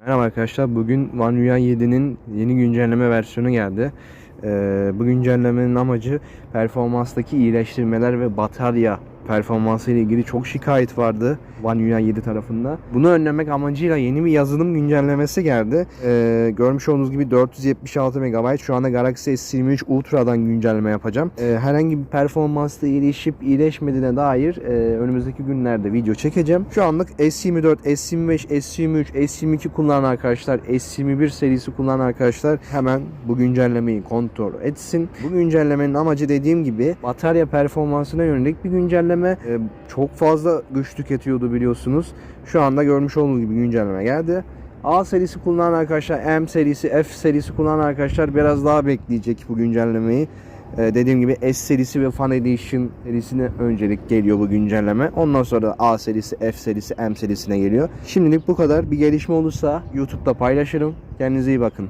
Merhaba arkadaşlar. Bugün One UI 7'nin yeni güncelleme versiyonu geldi. Ee, bu güncellemenin amacı performanstaki iyileştirmeler ve batarya performansı ile ilgili çok şikayet vardı One UI 7 tarafında. Bunu önlemek amacıyla yeni bir yazılım güncellemesi geldi. Ee, görmüş olduğunuz gibi 476 MB şu anda Galaxy S23 Ultra'dan güncelleme yapacağım. Ee, herhangi bir performansta iyileşip iyileşmediğine dair e, önümüzdeki günlerde video çekeceğim. Şu anlık S24, S25, S23, S22 kullanan arkadaşlar, S21 serisi kullanan arkadaşlar hemen bu güncellemeyi kontrol etsin. Bu güncellemenin amacı dediğim gibi batarya performansına yönelik bir güncelleme. Ee, çok fazla güç tüketiyordu biliyorsunuz. Şu anda görmüş olduğunuz gibi güncelleme geldi. A serisi kullanan arkadaşlar, M serisi, F serisi kullanan arkadaşlar biraz daha bekleyecek bu güncellemeyi. Ee, dediğim gibi S serisi ve Fan Edition serisine öncelik geliyor bu güncelleme. Ondan sonra A serisi, F serisi, M serisine geliyor. Şimdilik bu kadar. Bir gelişme olursa YouTube'da paylaşırım. Kendinize iyi bakın.